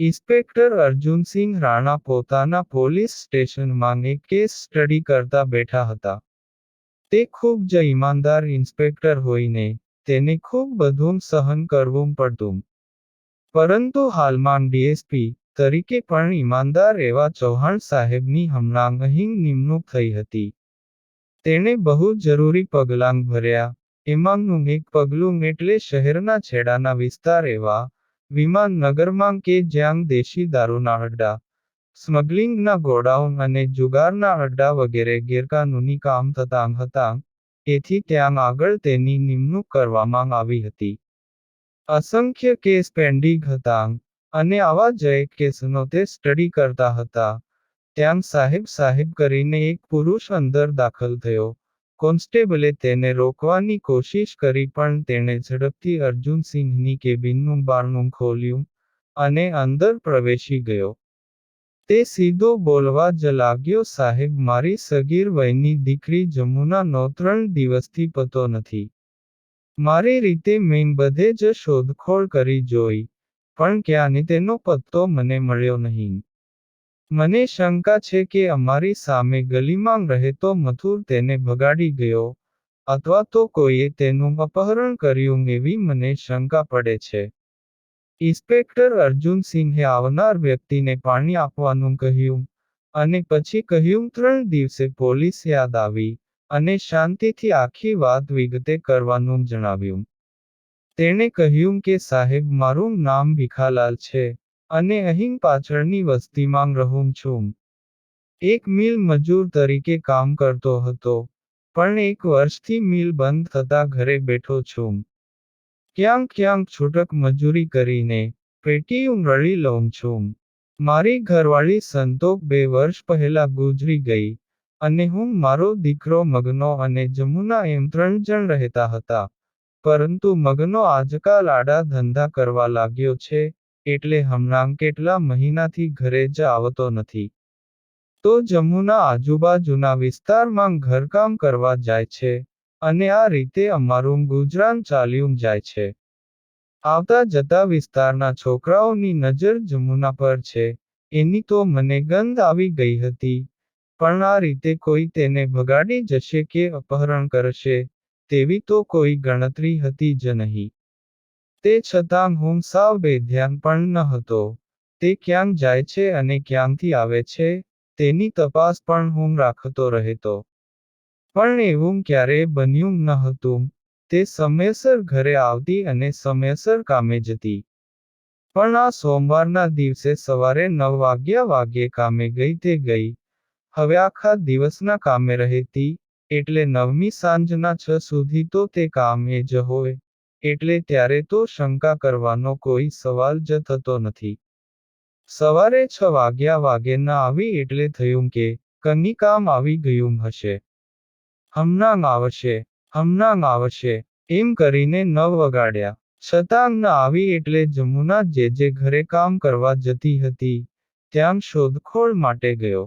Inspector Arjunsinh Rana પોતાના police સ્ટેશનમાં એક કેસ સ્ટડી કરતા બેઠા હતા. તે ખૂબ જ ઈમાનદાર ઇન્સ્પેક્ટર હોઈને, તેને ખૂબ બધું સહન કરવું પડતું. પરંતુ હાલમાં ડીએસપી તરીકે પણ ઈમાનદાર એવા ચૌહાણ સાહેબની હમણાં અહીં નિમણૂક થઈ હતી. તેણે બહુ જરૂરી પગલાં ભર્યા, એમાંનું એક પગલું એટલે શહેરના છેડાના વિસ્તાર એવા વિમાનનગરમાં કે જ્યાં દેશી દારૂના અડ્ડા, સ્મગલિંગના ગોડાઉન અને જુગારના અડ્ડા વગેરે ગેરકાનૂની કામ થતાં હતા તેથી ત્યાં આગળ તેની નિમણૂક કરવામાં આવી હતી. અસંખ્ય કેસ પેન્ડિંગ હતા અને આવા જ એક કેસનો તે સ્ટડી કરતા હતા, ત્યાં સાહેબ સાહેબ કરીને એક પુરુષ અંદર દાખલ થયો. કોન્સ્ટેબલે તેને રોકવાની કોશિશ કરી પણ તેણે ઝડપથી અર્જુનસિંહની કેબિનનું બારણું ખોલ્યું, અને અંદર પ્રવેશી ગયો. તે સીધો બોલવા જ લાગ્યો સાહેબ મારી સગીર વયની દીકરી જમુનાનો ત્રણ દિવસથી પતો નથી. મારી રીતે મેં બધે જ શોધખોળ કરી જોઈ, પણ ક્યાંની તેનો પત્તો મને મળ્યો નહીં. મને શંકા છે કે અમારી સામે ગલીમાં રહેતો મથુર તેને ભગાડી ગયો, અથવા તો કોઈએ તેનું અપહરણ કર્યું એવી મને શંકા પડે છે. ઇન્સ્પેક્ટર અર્જુનસિંહે આવનાર વ્યક્તિને પાણી આપવાનું કહ્યું, અને પછી કહ્યું ત્રણ દિવસે પોલીસ યાદ આવી, અને શાંતિથી આખી વાત વિગતે કરવાનું જણાવ્યું. તેણે કહ્યું કે સાહેબ મારું નામ ભીખાલાલ છે, અને અહીં પાછળની વસ્તીમાં રહું છું. એક મિલ મજૂર તરીકે કામ કરતો હતો, પણ એક વર્ષથી મિલ બંધ થતાં ઘરે બેઠો છું. ક્યાંક ક્યાંક છૂટક મજૂરી કરીને, પેટીયું રળી લઉં છું. મારી ઘરવાળી સંતોક બે વર્ષ પહેલા ગુજરી ગઈ, અને હું મારો દીકરો મગનો અને જમુના એમ ત્રણ જણ રહેતા હતા. પરંતુ મગનો આજકાલ આડા ધંધા કરવા લાગ્યો છે, એટલે હમણાં કેટલા મહિનાથી ઘરે જ આવતો નથી. તો જમ્મુના આજુબાજુના વિસ્તારમાં ઘરકામ કરવા જાય છે, અને આ રીતે અમારું ગુજરાન ચાલ્યું જાય છે. આવતા જતા વિસ્તારના છોકરાઓની નજર જમુના પર છે, એની તો મને ગંધ આવી ગઈ હતી, પણ આ રીતે કોઈ તેને ભગાડી જશે કે અપહરણ કરશે, તેવી તો કોઈ ગણતરી હતી જ નહીં. તે છતાં હું સાવ બેધ્યાન પણ ન હતો. તે ક્યાં જાય છે અને ક્યાંથી આવે છે, તેની તપાસ પણ હું રાખતો રહેતો. પણ એવું ક્યારેય બન્યું ન હતું, તે સમયસર ઘરે આવતી અને સમયસર કામે જતી. પણ આ સોમવારના દિવસે સવારે નવ વાગ્યા વાગ્યે કામે ગઈ તે ગઈ, હવે આખા દિવસના કામે રહેતી, એટલે નવમી સાંજના છ સુધી તો તે કામે જ હોય, એટલે ત્યારે તો શંકા કરવાનો કોઈ સવાલ જ થતો નથી. સવારે છ વાગ્યા વાગે ના આવી એટલે થયું કે, કંઈ કામ આવી ગયું હશે. હમણાં આવશે, હમણાં આવશે, એમ કરીને ન વગાડ્યા, છતાં ન આવી એટલે જમુના જે જે ઘરે કામ કરવા જતી હતી, ત્યાં શોધખોળ માટે ગયો.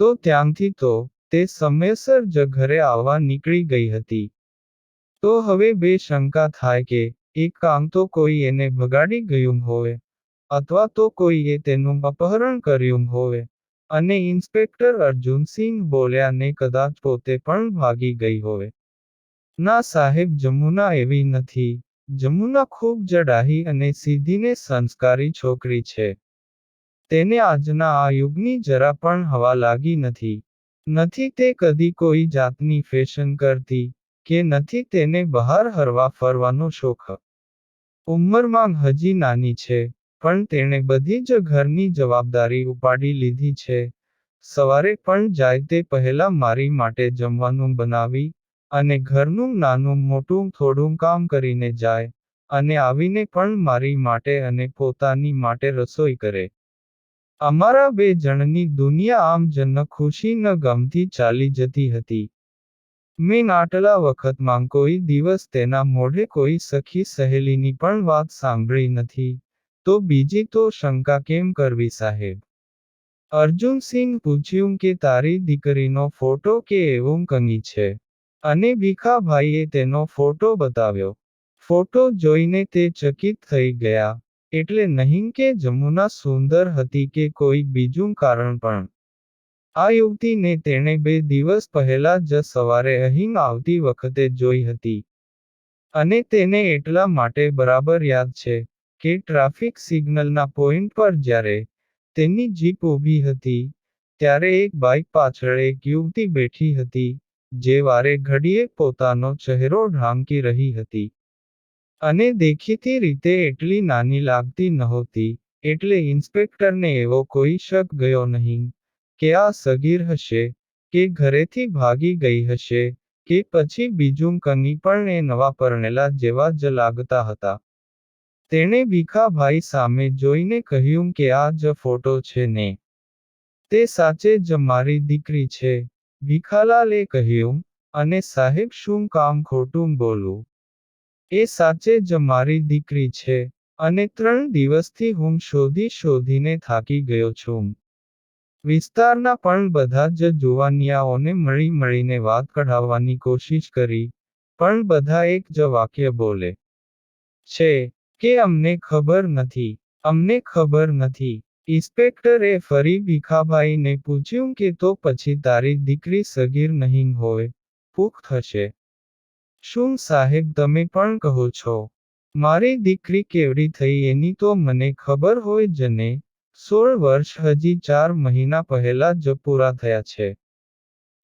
તો ત્યાંથી તો, તે સમયસર જ ઘરે આવવા નીકળી ગઈ હતી. તો હવે બે શંકા થાય કે, એક કાં તો કોઈ એને ભગાડી ગયું હોય, અથવા તો કોઈએ તેનું અપહરણ કર્યું હોય, અને ઇન્સ્પેક્ટર અર્જુનસિંહ બોલ્યા ને કદાચ પોતે પણ ભાગી ગઈ હોય. ના સાહેબ જમુના એવી નથી, જમુના ખૂબ જડાહી અને સીધીને સંસ્કારી છોકરી છે. તેને આજના આ યુગની જરા પણ હવા લાગી નથી. નથી તે કદી કોઈ જાતની ફેશન કરતી, કે નથી તેને બહાર હરવા ફરવાનો શોખ. ઉંમરમાં હજી નાની છે, પણ તેણે બધી જ ઘરની જવાબદારી ઉપાડી લીધી છે. સવારે પણ જાય તે પહેલા મારી માટે જમવાનું બનાવી, અને ઘરનું નાનું મોટું થોડું કામ કરીને જાય, અને આવીને પણ મારી માટે અને પોતાની માટે રસોઈ કરે. અમારા બે જણની દુનિયા આમ જન ખુશી ન ગમથી ચાલી જતી હતી. મેં આટલા વખતમાં કોઈ દિવસ તેના મોઢે કોઈ સખી સહેલીની પણ વાત સાંભળી નથી, તો બીજી તો શંકા કેમ કરવી સાહેબ? અર્જુનસિંહ પૂછ્યું કે તારી દીકરીનો ફોટો કે એવું કંઈ છે? અને ભીખાભાઈએ તેનો ફોટો બતાવ્યો. ફોટો જોઈને તે ચકિત થઈ ગયા, એટલે નહીં કે જમુના સુંદર હતી કે કોઈ બીજું કારણ પણ. આ યુવતીને તેણે બે દિવસ પહેલા જ સવારે અહીં આવતી વખતે જોઈ હતી. અને તેને એટલા માટે બરાબર યાદ છે, કે ટ્રાફિક સિગ્નલના પોઈન્ટ પર જ્યારે, તેની જીપ ઊભી હતી, ત્યારે એક બાઇક પાછળ એક યુવતી બેઠી હતી, જે વારે ઘડીએ પોતાનો ચહેરો ઢાંકી રહી હતી. અને દેખીતી રીતે એટલી નાની લાગતી નહોતી, એટલે ઇન્સ્પેક્ટરને એવો કોઈ શક ગયો નહીં, કે આ સગીર હશે, કે ઘરેથી ભાગી ગઈ હશે, કે પછી બીજું કંઈ પણ એ નવા પરણેલા જેવા જ લાગતા હતા. તેણે ભીખાભાઈ સામે જોઈને કહ્યું કે આ જ ફોટો છે ને? તે સાચે જ મારી દીકરી છે, ભીખાલાલે કહ્યું, અને સાહેબ શું કામ ખોટું બોલું? એ સાચે જ મારી દીકરી છે, અને ત્રણ દિવસથી હું શોધી શોધીને થાકી ગયો છું. વિસ્તારના પણ બધા જ જુવાનિયાઓને મળી મળીને વાત કઢાવવાની કોશિશ કરી, પણ બધા એક જ વાક્ય બોલે છે, કે અમને ખબર નથી, અમને ખબર નથી. ઇન્સ્પેક્ટરે ફરી ભીખાભાઈને પૂછ્યું કે તો પછી તારી દીકરી સગીર નહીં હોય, પુખ્ત હશે. શું સાહેબ તમે પણ કહો છો? મારી દીકરી કેવડી થઈ એની તો મને ખબર હોય જ ને, સોળ વર્ષ હજી ચાર મહિના પહેલા જ પૂરા થયા છે.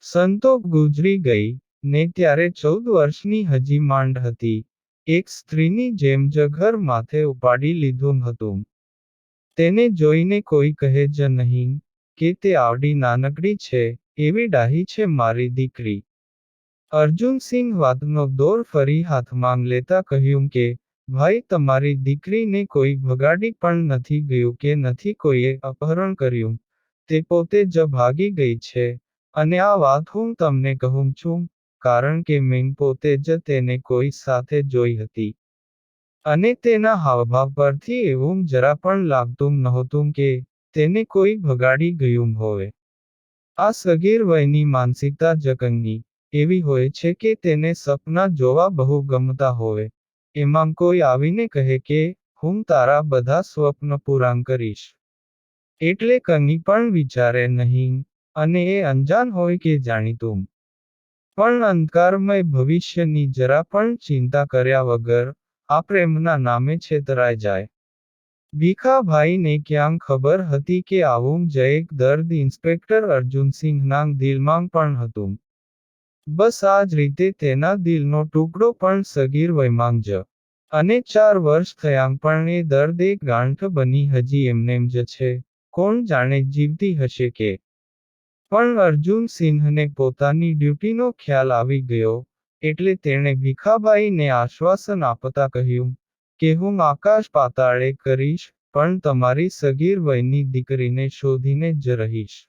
સંતોક ગુજરી ગઈ, ને ત્યારે ચૌદ વર્ષની હજી માંડ હતી, એક સ્ત્રીની જેમ જ ઘર માથે ઉપાડી લીધું હતું. તેને જોઈને કોઈ કહે જ નહીં, કે તે આવડી નાનકડી છે, એવી ડાહી છે મારી દીકરી. અર્જુનસિંહ વાતનો દોર ફરી હાથમાં લેતા કહ્યું કે, ભાઈ તમારી દીકરીને કોઈ ભગાડી પણ નથી ગયું કે નથી કોઈએ અપહરણ કર્યું, તે પોતે જ ભાગી ગઈ છે, અને આ વાત હું તમને કહું છું, કારણ કે મેં પોતે જ તેને કોઈ સાથે જોઈ હતી. અને તેના હાવભાવ પરથી એવું જરા પણ લાગતું નહોતું કે, તેને કોઈ ભગાડી ગયું હોય. આ સગીર વયની માનસિકતા જકંગની એવી હોય છે કે તેને સપના જોવા બહુ ગમતા હોય. એમાં કોઈ આવીને કહે કે, હું તારા બધા સ્વપ્ન પૂરાં કરીશ. એટલે કની પણ વિચારે નહીં, અને એ અંજાન હોય કે જાણીતું. પણ અંધકારમય ભવિષ્યની જરા પણ ચિંતા કર્યા વગર, આ પ્રેમના નામે છેતરાય જાય. ભીખાભાઈને ક્યાં ખબર હતી કે આવું જ એક દર્દ ઇન્સ્પેક્ટર અર્જુનસિંહના દિલમાં પણ હતું. બસ આ જ રીતે તેના દિલનો ટુકડો પણ સગીર વયમાં જ. અને ચાર વર્ષ થયાં પણ એ દર્દ એક ગાંઠ બની હજી એમનેમ જ છે, કોણ જાણે જીવતી હશે કે. પણ અર્જુન સિંહને પોતાની ડ્યુટીનો ખ્યાલ આવી ગયો, એટલે તેણે ભીખાભાઈને આશ્વાસન આપતા કહ્યું, કે હું આકાશ પાતાળે કરીશ, પણ તમારી સગીર વયની દીકરીને શોધીને જ રહીશ.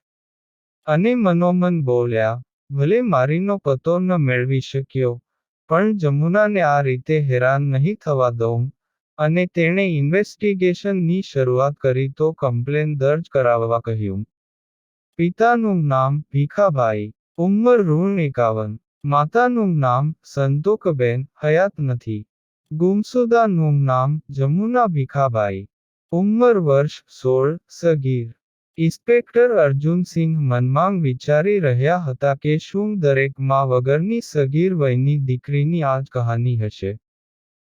અને મનોમન બોલ્યા, ભલે મારીનો પતો ન મેળવી શક્યો, પણ જમુનાને આ રીતે હેરાન નહીં થવા દઉં, અને તેણે ઇન્વેસ્ટિગેશનની શરૂઆત કરી તો કમ્પ્લેન દર્જ કરાવવા કહ્યું. પિતાનું નામ ભીખાભાઈ, ઉંમર ઋણ એકાવન, માતાનું નામ સંતોકબેન, હયાત નથી. ગુમસુદાનું નામ જમુના ભીખાભાઈ. ઉંમર વર્ષ સોળ, સગીર. ઇન્સ્પેક્ટર અર્જુનસિંહ મનમાં વિચારી રહ્યા હતા કે શું દરેકમાં વગરની સગીર વયની દીકરીની આ જ કહાની હશે.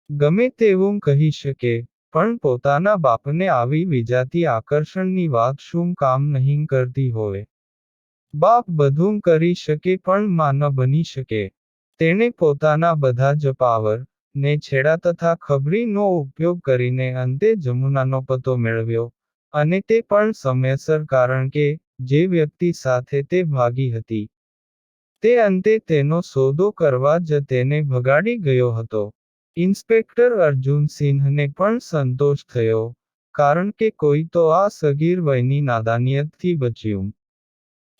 ગમે તેવું કહી શકે, પણ પોતાના બાપને આવી વિજાતી આકર્ષણની વાત શું કામ નહીં કરતી હોય. બાપ બધું કરી શકે પણ માં ન બની શકે. તેણે પોતાના બધા જ પાવર, ને છેડા તથા ખબરીનો ઉપયોગ કરીને અંતે જમુનાનો પતો મેળવ્યો. અને તે પણ સમયસર કારણ કે, જે વ્યક્તિ સાથે તે ભાગી હતી. તે અંતે તેનો સોદો કરવા જ તેને ભગાડી ગયો હતો. ઇન્સ્પેક્ટર અર્જુન સિંહને પણ સંતોષ થયો, કારણ કે કોઈ તો આ સગીર વયની નાદાનિયતથી બચ્યું.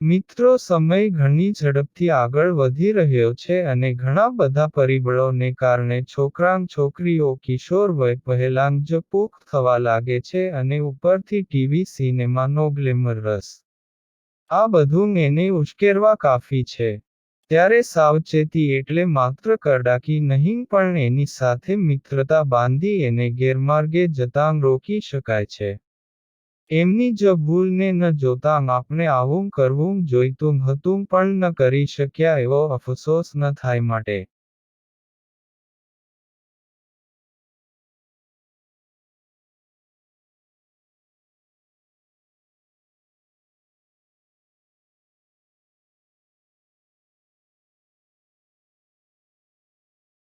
મિત્રો, સમય ઘણી ઝડપથી આગળ વધી રહ્યો છે અને ઘણા બધા પરિબળોને કારણે છોકરાં, છોકરીઓ, કિશોર વય, પહેલાં જ પુખ્ત થવા લાગે છે અને ઉપરથી ટીવી, સિનેમાનો ગ્લેમર રસ. આ બધું એને ઉશ્કેરવા કાફી છે. ત્યારે સાવચેતી એટલે માત્ર કરડાકી નહીં, પણ એની સાથે મિત્રતા બાંધી એને ગેરમાર્ગે જતાં રોકી શકાય છે. એમની જ ભૂલને ન જોતાં આપણે આવું કરવું જોઈતું હતું પણ ન કરી શક્યા એવો અફસોસ ન થાય માટે.